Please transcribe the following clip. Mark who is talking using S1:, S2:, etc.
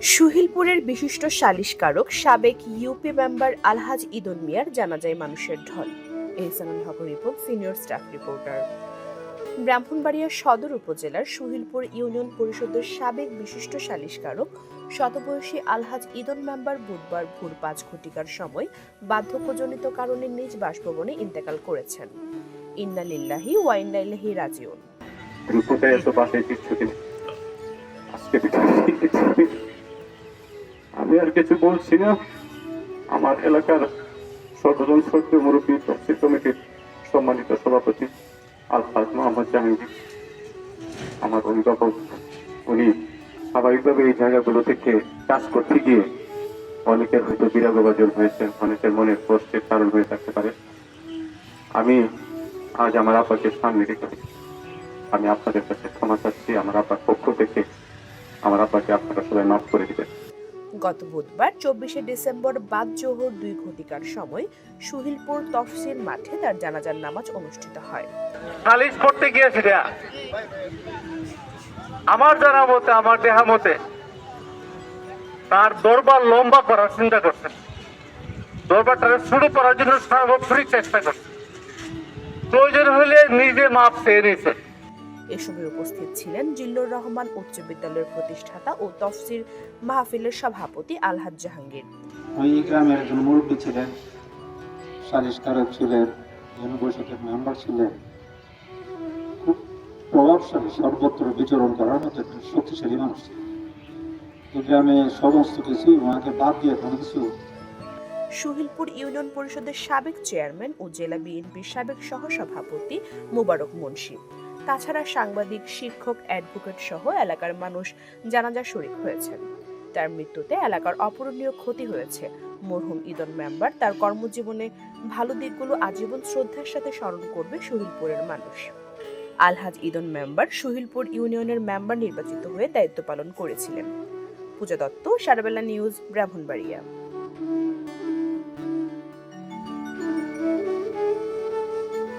S1: সুহিলপুরের বিশিষ্ট সালিশকারক সাবেক UP member আলহাজ ইদন মিয়ার জানাজায় মানুষের ঢল। Ehsanul Haque report, senior staff reporter. Brahmanbaria সদর উপজেলার সুহিলপুর ইউনিয়ন পরিষদের সাবেক বিশিষ্ট সালিশকারক শতবয়সী আলহাজ ইদন মেম্বার বুধবার ভোর পাঁচ ঘটিকার সময় বার্ধক্যজনিত কারণে নিজ বাসভবনে ইন্তেকাল করেছেন। ইন্না লিল্লাহি ওয়াইন্নাইলাহি রাজিউন।
S2: আর কিছু বলছি না, আমার এলাকার সর্বজন সত্য মুরব্বী, তফসিল কমিটির সম্মানিত সভাপতি আলফাজ মোহাম্মদ জাহাঙ্গীর। আমার অভিভাবক, উনি স্বাভাবিকভাবে এই জায়গাগুলো থেকে কাজ করতে গিয়ে অনেকের হয়তো বিরাগভাজন হয়েছে, অনেকের মনে কষ্টের কারণ হয়ে থাকতে পারে। আমি আজ আমার আপাকে সামনে রেখে আমি আপনাদের কাছে ক্ষমা চাচ্ছি, আমার আব্বার পক্ষ থেকে আমার আব্বাকে আপনারা সবাই মাফ করে দিবেন।
S1: গত বুধবার, চব্বিশে ডিসেম্বর বাদ জোহর দুই ঘটিকার সময় সুহিলপুর তফসিল মাঠে তার জানাজার নামাজ অনুষ্ঠিত হয়।
S3: খালিজ করতে গিয়েছি আমার জানা মতে, আমার দেহা মতে, তার দরবার লম্বা করার চিন্তা করছেন দরবারটাকে শুরু করার জন্য সর্বোপরি চেষ্টা করছেন প্রয়োজন হলে নিজে মাপ চেয়ে নিয়েছে।
S1: এ সময় উপস্থিত ছিলেন জিল্লুর রহমান উচ্চ বিদ্যালয়ের প্রতিষ্ঠাতা ও তফসির মাহফিলের সভাপতি আলহাজ জাহাঙ্গীর।
S4: গ্রামের একজন মুরব্বী ছিলেন সালিশকারক ছিলেন জনপরিষদের মেম্বার ছিলেন খুব প্রভাবশালী সর্বত্র বিচরণ করার মতো একজন শক্তিশালী মানুষ। গ্রামে সমস্ত কিছু ওনাকে বাদ দিয়ে কোনো কিছু।
S1: সুহিলপুর ইউনিয়ন পরিষদের সাবেক চেয়ারম্যান ও জেলা বিএনপির সাবেক সহসভাপতি মোবারক মুন্সি। তাছাড়া সাংবাদিক, শিক্ষক অ্যাডভোকেট সহ এলাকার মানুষ জানাজা শরিক হয়েছেন। তার মৃত্যুতে এলাকার অপূরণীয় ক্ষতি হয়েছে। মরহুম ইদন মেম্বার তার কর্মজীবনে ভালো দিকগুলো আজীবন শ্রদ্ধার সাথে স্মরণ করবে সুহিলপুরের মানুষ। আলহাজ ইদন মেম্বার সুহিলপুর ইউনিয়নের মেম্বার নির্বাচিত হয়ে দায়িত্ব পালন করেছিলেন। পূজা দত্ত, সারাবেলা নিউজ ব্রাহ্মণবাড়িয়া